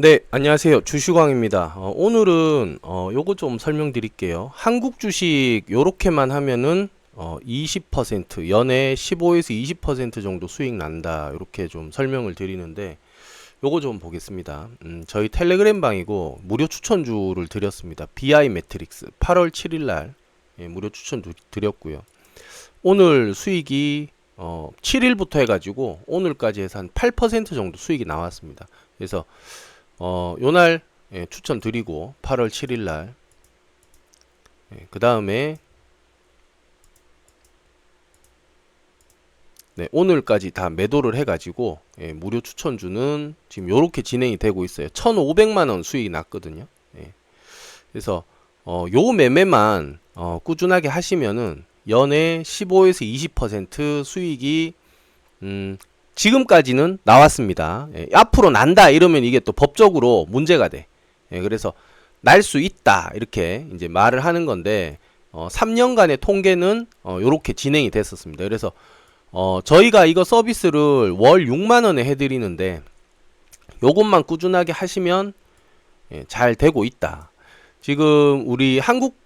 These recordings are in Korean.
네, 안녕하세요. 주슈광입니다. 어, 오늘은 어, 요거 좀 설명드릴게요. 한국 주식 요렇게만 하면은 어, 20% 연에 15에서 20% 정도 수익 난다. 이렇게 좀 설명을 드리는데 요거 좀 보겠습니다. 음, 저희 텔레그램 방이고 무료 추천주를 드렸습니다. BI 매트릭스 8월 7일 날 예, 무료 추천 주- 드렸고요. 오늘 수익이 어, 7일부터 해가지고 오늘까지 해서 한 8% 정도 수익이 나왔습니다. 그래서 어, 요날 예, 추천드리고 8월 7일 날. 예, 그 다음에 네, 오늘까지 다 매도를 해가지고 예, 무료 추천주는 지금 요렇게 진행이 되고 있어요. 1,500만 원 수익이 났거든요. 예. 그래서 어, 요 매매만 어, 꾸준하게 하시면은 연에 15에서 20% 수익이 음, 지금까지는 나왔습니다. 예, 앞으로 난다 이러면 이게 또 법적으로 문제가 돼. 예, 그래서 날 수 있다 이렇게 이제 말을 하는 건데 어, 3년간의 통계는 어, 요렇게 진행이 됐었습니다. 그래서 어, 저희가 이거 서비스를 월 6만 원에 해드리는데 요것만 꾸준하게 하시면 예, 잘 되고 있다. 지금 우리 한국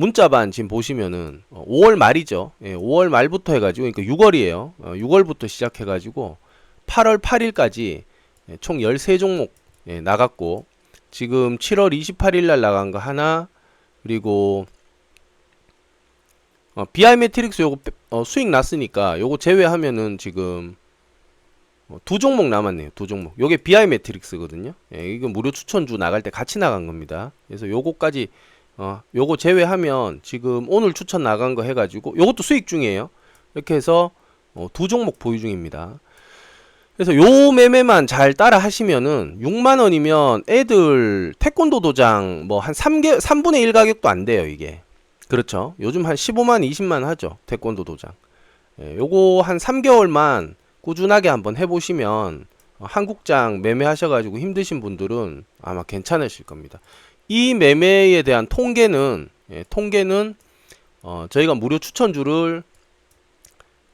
문자반 지금 보시면은 어, 5월 말이죠. 예, 5월 말부터 해가지고 그러니까 6월이에요. 어, 6월부터 시작해가지고 8월 8일까지 예, 총 13종목 예, 나갔고 지금 7월 28일 날 나간 거 하나 그리고 어, BI 매트릭스 요거 빼- 어, 수익 났으니까 요거 제외하면은 지금 어, 두 종목 남았네요. 두 종목. 요게 BI 매트릭스거든요. 예, 이거 무료 추천주 나갈 때 같이 나간 겁니다. 그래서 요거까지 어, 요거 제외하면 지금 오늘 추천 나간 거 해가지고 요것도 수익 중이에요. 이렇게 해서 어, 두 종목 보유 중입니다. 그래서 요 매매만 잘 따라 하시면은 6만 원이면 애들 태권도 도장 뭐 한 3개 3분의 1 가격도 안 돼요, 이게. 그렇죠. 요즘 한 15만 20만 하죠. 태권도 도장. 예, 요거 한 3개월만 꾸준하게 한번 해 보시면 어, 한국장 매매하셔 가지고 힘드신 분들은 아마 괜찮으실 겁니다. 이 매매에 대한 통계는 예, 통계는 어, 저희가 무료 추천주를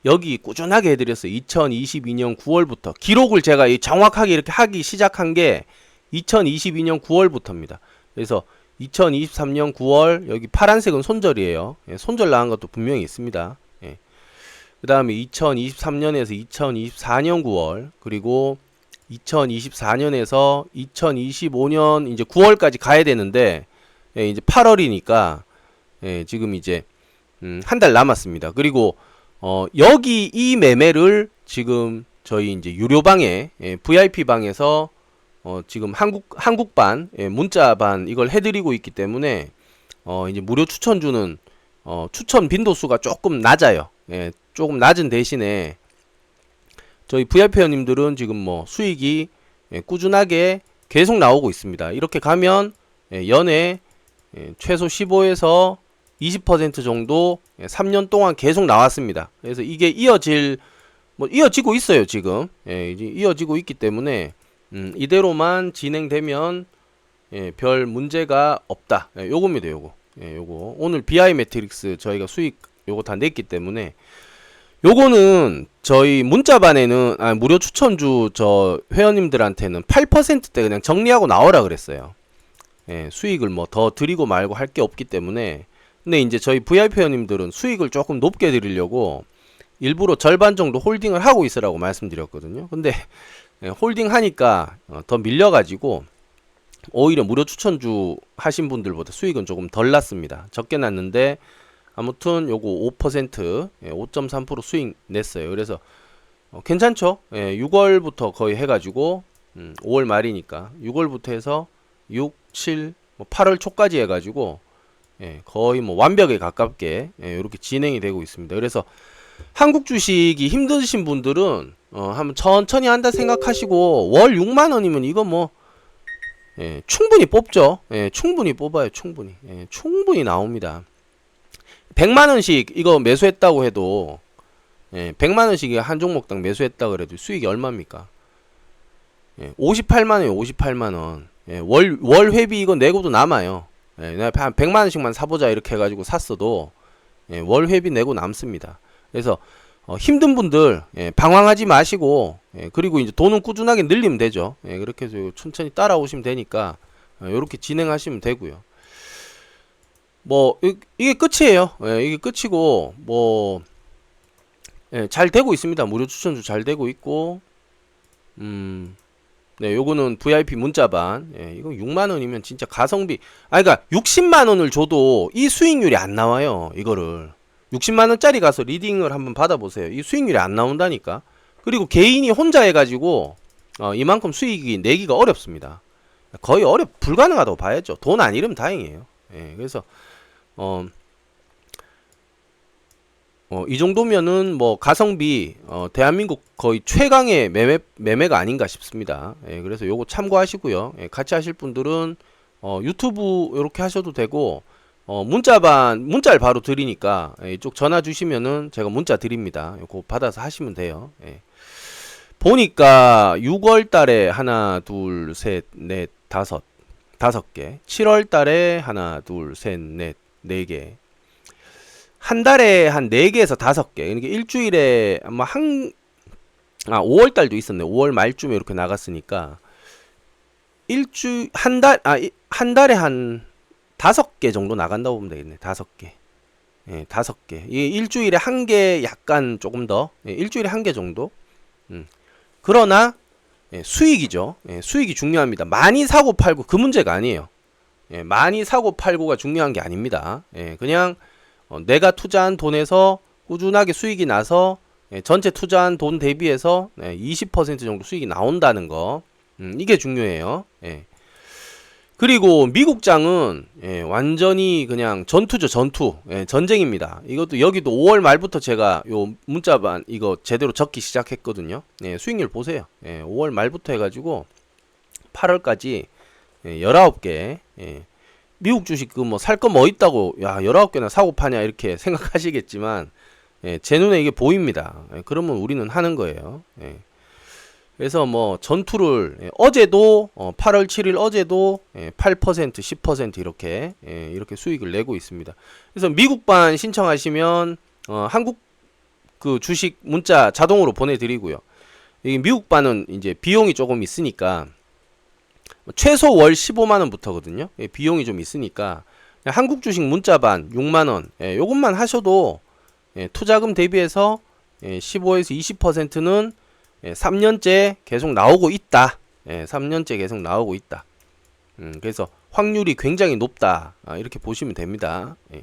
여기 꾸준하게 해드렸어요. 2022년 9월부터 기록을 제가 이 정확하게 이렇게 하기 시작한 게 2022년 9월부터입니다. 그래서 2023년 9월 여기 파란색은 손절이에요. 예, 손절 나간 것도 분명히 있습니다. 예. 그 다음에 2023년에서 2024년 9월 그리고 2024년에서 2025년 이제 9월까지 가야 되는데 예, 이제 8월이니까 예, 지금 이제 음, 한 달 남았습니다. 그리고 어, 여기 이 매매를 지금 저희 이제 유료 방에 예, VIP 방에서 어, 지금 한국 한국반 예, 문자반 이걸 해드리고 있기 때문에 어, 이제 무료 추천 주는 어, 추천 빈도수가 조금 낮아요. 예, 조금 낮은 대신에 저희 VIP 회원님들은 지금 뭐 수익이 예, 꾸준하게 계속 나오고 있습니다. 이렇게 가면 예, 연에 예, 최소 15에서 20% 정도 예, 3년 동안 계속 나왔습니다. 그래서 이게 이어질 뭐 이어지고 있어요 지금 예, 이제 이어지고 있기 때문에 음, 이대로만 진행되면 예, 별 문제가 없다. 예, 요겁니다 요거. 예, 요거 오늘 BI 매트릭스 저희가 수익 요거 다 냈기 때문에 요거는 저희 문자반에는 아, 무료 추천주 저 회원님들한테는 8%대 그냥 정리하고 나오라 그랬어요. 예, 수익을 뭐 더 드리고 말고 할 게 없기 때문에 근데 이제 저희 VIP 회원님들은 수익을 조금 높게 드리려고 일부러 절반 정도 홀딩을 하고 있으라고 말씀드렸거든요. 근데 예, 홀딩 하니까 어, 더 밀려가지고 오히려 무료 추천주 하신 분들보다 수익은 조금 덜 났습니다. 적게 났는데 아무튼 요거 5% 예, 5.3% 수익 냈어요. 그래서 어, 괜찮죠? 예, 6월부터 거의 해가지고 음, 5월 말이니까 6월부터 해서 6, 7, 뭐 8월 초까지 해가지고 예, 거의 뭐 완벽에 가깝게 예, 이렇게 진행이 되고 있습니다. 그래서 한국 주식이 힘드신 분들은 어, 한번 천천히 한다 생각하시고 월 6만 원이면 이거 뭐 예, 충분히 뽑죠. 예, 충분히 뽑아요. 충분히. 예, 충분히 나옵니다. 100만 원씩 이거 매수했다고 해도 예, 100만 원씩 한 종목당 매수했다 그래도 수익이 얼마입니까? 예, 58만 원이에요. 58만 원. 예, 월, 월 회비 이거 내고도 남아요. 예, 내가 한 100만 원씩만 사보자 이렇게 해가지고 샀어도 예, 월 회비 내고 남습니다. 그래서 어, 힘든 분들 예, 방황하지 마시고 예, 그리고 이제 돈은 꾸준하게 늘리면 되죠. 예, 그렇게 해서 천천히 따라오시면 되니까 이렇게 진행하시면 되고요. 뭐 이, 게 끝이에요. 예, 이게 끝이고 뭐 예, 잘 되고 있습니다. 무료 추천주 잘 되고 있고 음. 네, 요거는 VIP 문자반. 예, 이거 6만 원이면 진짜 가성비. 아 그러니까 60만 원을 줘도 이 수익률이 안 나와요. 이거를. 60만 원짜리 가서 리딩을 한번 받아 보세요. 이 수익률이 안 나온다니까. 그리고 개인이 혼자 해 가지고 어, 이만큼 수익이 내기가 어렵습니다. 거의 어렵 불가능하다고 봐야죠. 돈 안 잃으면 다행이에요. 예, 그래서 어, 어, 이 정도면은 뭐 가성비 어, 대한민국 거의 최강의 매매 매매가 아닌가 싶습니다. 예, 그래서 요거 참고하시고요. 예, 같이 하실 분들은 어, 유튜브 이렇게 하셔도 되고 어, 문자반 문자를 바로 드리니까 예, 이쪽 전화 주시면은 제가 문자 드립니다. 요거 받아서 하시면 돼요. 예. 보니까 6월 달에 하나, 둘, 셋, 넷, 다섯 다섯 개. 7월 달에 하나, 둘, 셋, 넷, 네 개. 한 달에 한 4개에서 5개. 그러니까 일주일에 아마 한, 아, 5월 달도 있었네. 5월 말쯤에 이렇게 나갔으니까. 일주, 한 달, 아, 한 달에 한 5개 정도 나간다고 보면 되겠네. 5개. 예, 5개. 이 일주일에 한 개 약간 조금 더. 예, 일주일에 한 개 정도. 음. 그러나, 예, 수익이죠. 예, 수익이 중요합니다. 많이 사고 팔고 그 문제가 아니에요. 예, 많이 사고 팔고가 중요한 게 아닙니다. 예, 그냥 어, 내가 투자한 돈에서 꾸준하게 수익이 나서 예, 전체 투자한 돈 대비해서 예, 20% 정도 수익이 나온다는 거 음, 이게 중요해요. 예. 그리고 미국장은 예, 완전히 그냥 전투죠 전투 예, 전쟁입니다. 이것도 여기도 5월 말부터 제가 요 문자반 이거 제대로 적기 시작했거든요. 예, 수익률 보세요. 예, 5월 말부터 해가지고 8월까지 예, 19개 예, 미국 주식 그 뭐 살 거 뭐 있다고 야 19개나 사고 파냐 이렇게 생각하시겠지만 예, 제 눈에 이게 보입니다. 예, 그러면 우리는 하는 거예요. 예. 그래서 뭐 전투를 예, 어제도 어, 8월 7일 어제도 예, 8% 10% 이렇게 예, 이렇게 수익을 내고 있습니다. 그래서 미국반 신청하시면 어, 한국 그 주식 문자 자동으로 보내드리고요. 이 미국반은 이제 비용이 조금 있으니까 최소 월 15만 원부터거든요. 예, 비용이 좀 있으니까 한국 주식 문자반 6만 원. 예, 요것만 하셔도 예, 투자금 대비해서 예, 15에서 20%는 예, 3년째 계속 나오고 있다. 예, 3년째 계속 나오고 있다. 음, 그래서 확률이 굉장히 높다. 아, 이렇게 보시면 됩니다. 예.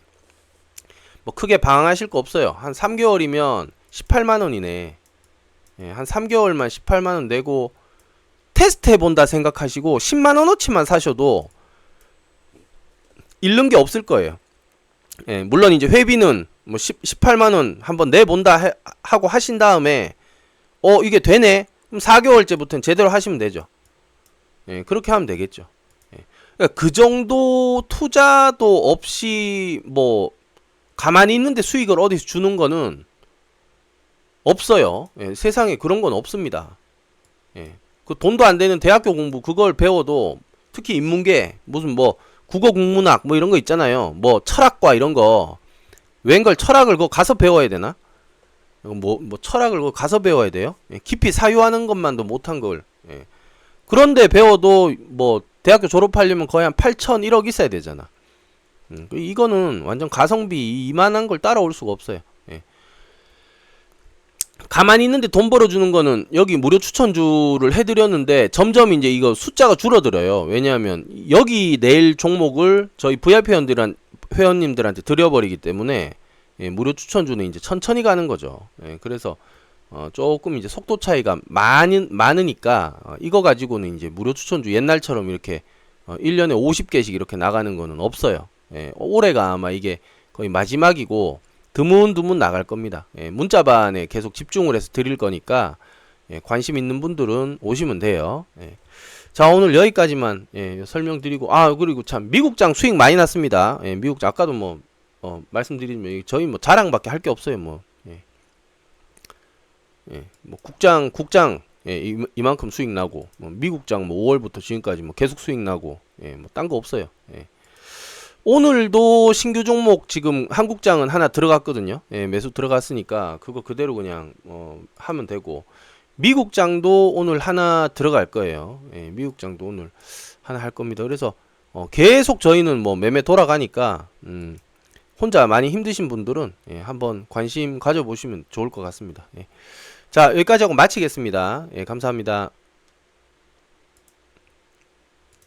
뭐 크게 방황하실 거 없어요. 한 3개월이면 18만 원이네. 예, 한 3개월만 18만 원 내고 테스트 해본다 생각하시고 10만 원어치만 사셔도 잃는 게 없을 거예요. 예, 물론 이제 회비는 뭐 10, 18만 원 한번 내본다 해, 하고 하신 다음에 어 이게 되네. 그럼 4개월째부터는 제대로 하시면 되죠. 예, 그렇게 하면 되겠죠. 예. 그러니까 그 정도 투자도 없이 뭐 가만히 있는데 수익을 어디서 주는 거는 없어요. 예, 세상에 그런 건 없습니다. 예. 그 돈도 안 되는 대학교 공부 그걸 배워도 특히 인문계 무슨 뭐 국어 국문학 뭐 이런 거 있잖아요. 뭐 철학과 이런 거 웬걸 철학을 그거 가서 배워야 되나? 뭐, 뭐 철학을 그거 가서 배워야 돼요? 예, 깊이 사유하는 것만도 못한 걸. 예. 그런데 배워도 뭐 대학교 졸업하려면 거의 한 8천 1억 있어야 되잖아. 음, 그 이거는 완전 가성비 이만한 걸 따라올 수가 없어요. 가만히 있는데 돈 벌어주는 거는 여기 무료 추천주를 해드렸는데 점점 이제 이거 숫자가 줄어들어요. 왜냐하면 여기 내일 종목을 저희 VIP 회원들한 회원님들한테 드려버리기 때문에 예, 무료 추천주는 이제 천천히 가는 거죠. 예, 그래서 어, 조금 이제 속도 차이가 많은 많으니까 어, 이거 가지고는 이제 무료 추천주 옛날처럼 이렇게 어, 1년에 50개씩 이렇게 나가는 거는 없어요. 예, 올해가 아마 이게 거의 마지막이고 드문드문 나갈 겁니다. 예, 문자반에 계속 집중을 해서 드릴 거니까 예, 관심 있는 분들은 오시면 돼요. 예. 자 오늘 여기까지만 예, 설명드리고 아 그리고 참 미국장 수익 많이 났습니다. 예, 미국장 아까도 뭐 어, 말씀드리면 저희 뭐 자랑밖에 할 게 없어요. 뭐, 예. 예, 뭐 국장 국장 예, 이, 이만큼 수익 나고 뭐 미국장 뭐 5월부터 지금까지 뭐 계속 수익 나고 예, 뭐 딴 거 없어요. 예. 오늘도 신규 종목 지금 한국장은 하나 들어갔거든요. 예, 매수 들어갔으니까 그거 그대로 그냥 어, 하면 되고 미국장도 오늘 하나 들어갈 거예요. 예, 미국장도 오늘 하나 할 겁니다. 그래서 어, 계속 저희는 뭐 매매 돌아가니까 음, 혼자 많이 힘드신 분들은 예, 한번 관심 가져보시면 좋을 것 같습니다. 예. 자 여기까지 하고 마치겠습니다. 예, 감사합니다.